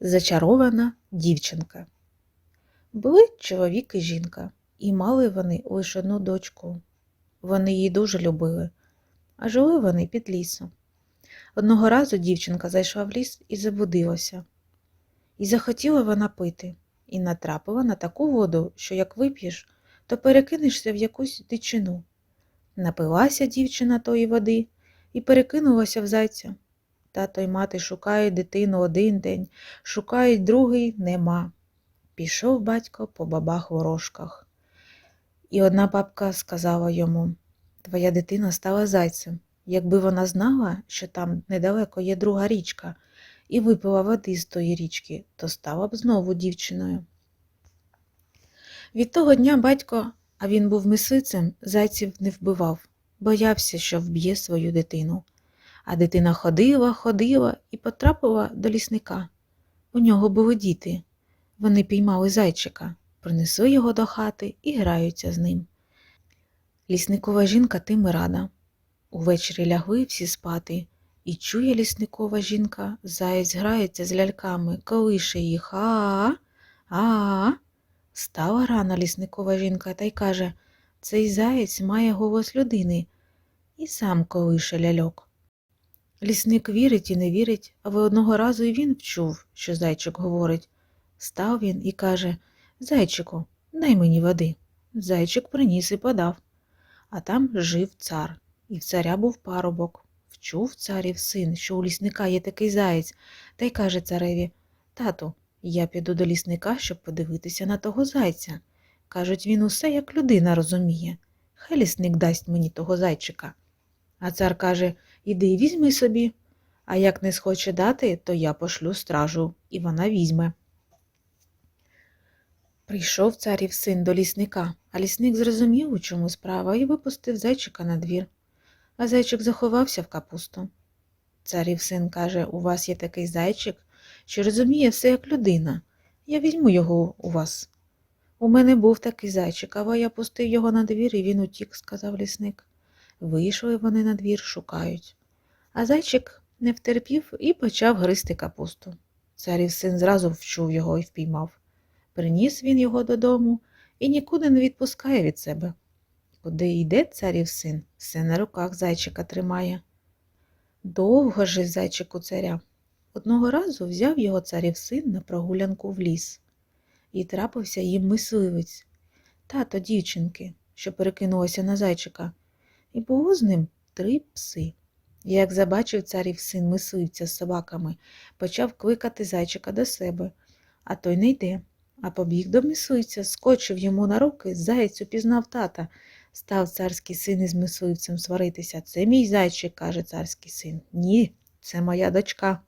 Зачарована дівчинка. Були чоловік і жінка, і мали вони лише одну дочку. Вони її дуже любили, а жили вони під лісом. Одного разу дівчинка зайшла в ліс і забудилася. І захотіла вона пити, і натрапила на таку воду, що як вип'єш, то перекинешся в якусь дичину. Напилася дівчина тої води і перекинулася в зайця. Тато й мати шукають дитину один день, шукають другий нема. Пішов батько по бабах ворожках. І одна бабка сказала йому Твоя дитина стала зайцем. Якби вона знала, що там недалеко є друга річка, і випила води з тої річки, то стала б знову дівчиною. Від того дня батько, а він був мисливцем, зайців не вбивав, боявся, що вб'є свою дитину. А дитина ходила, ходила і потрапила до лісника. У нього були діти. Вони піймали зайчика, принесли його до хати і граються з ним. Лісникова жінка тим і рада. Увечері лягли всі спати, і чує лісникова жінка, заєць грається з ляльками, колише їх а а а Стала рано лісникова жінка та й каже Цей заєць має голос людини і сам колише ляльок. Лісник вірить і не вірить, але одного разу і він вчув, що зайчик говорить. Став він і каже Зайчику, дай мені води. Зайчик приніс і подав. А там жив цар, і в царя був парубок. Вчув царів син, що у лісника є такий заєць, та й каже цареві Тату, я піду до лісника, щоб подивитися на того зайця. Кажуть, він усе як людина розуміє. Хай лісник дасть мені того зайчика. А цар каже Іди візьми собі, а як не схоче дати, то я пошлю стражу, і вона візьме. Прийшов царів син до лісника, а лісник зрозумів, у чому справа, і випустив зайчика на двір. А зайчик заховався в капусту. Царів син каже У вас є такий зайчик, що розуміє все як людина. Я візьму його у вас. У мене був такий зайчик, але я пустив його на двір, і він утік, сказав лісник. Вийшли вони на двір, шукають. А зайчик не втерпів і почав гризти капусту. Царів син зразу вчув його і впіймав. Приніс він його додому і нікуди не відпускає від себе. Куди йде царів син, все на руках зайчика тримає. Довго жив зайчик у царя. Одного разу взяв його царів син на прогулянку в ліс. І трапився їм мисливець, тато дівчинки, що перекинулася на зайчика, і було з ним три пси. Як забачив царів син мисливця з собаками, почав кликати зайчика до себе, а той не йде, а побіг до мисливця, скочив йому на руки, заєць упізнав тата. Став царський син із мисливцем сваритися. Це мій зайчик, каже царський син. Ні, це моя дочка.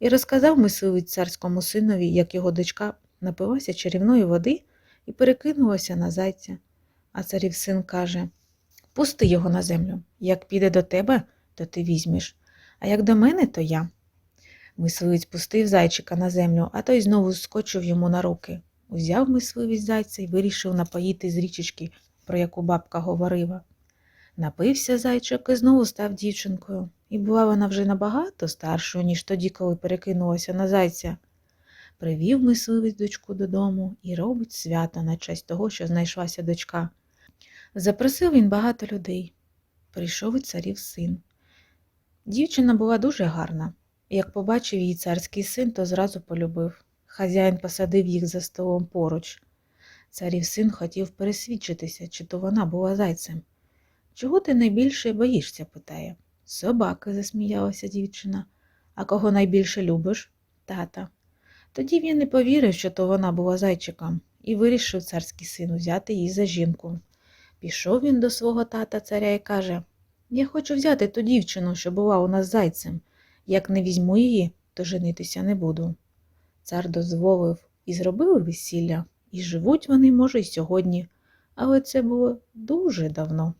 І розказав мисливець царському синові, як його дочка напилася чарівної води і перекинулася на зайця. А царів син каже Пусти його на землю. Як піде до тебе, то ти візьмеш, а як до мене, то я. Мисливець пустив зайчика на землю, а той знову скочив йому на руки. Узяв мисливець зайця і вирішив напоїти з річечки, про яку бабка говорила. Напився зайчик і знову став дівчинкою, і була вона вже набагато старшою, ніж тоді, коли перекинулася на зайця. Привів мисливець дочку додому і робить свято на честь того, що знайшлася дочка. Запросив він багато людей. Прийшов і царів син. Дівчина була дуже гарна. Як побачив її царський син, то зразу полюбив. Хазяїн посадив їх за столом поруч. Царів син хотів пересвідчитися, чи то вона була зайцем. Чого ти найбільше боїшся? питає. Собаки, засміялася дівчина. А кого найбільше любиш? Тата. Тоді він не повірив, що то вона була зайчиком, і вирішив царський син взяти її за жінку. Пішов він до свого тата царя і каже Я хочу взяти ту дівчину, що була у нас зайцем. Як не візьму її, то женитися не буду. Цар дозволив і зробили весілля, і живуть вони, може, й сьогодні, але це було дуже давно.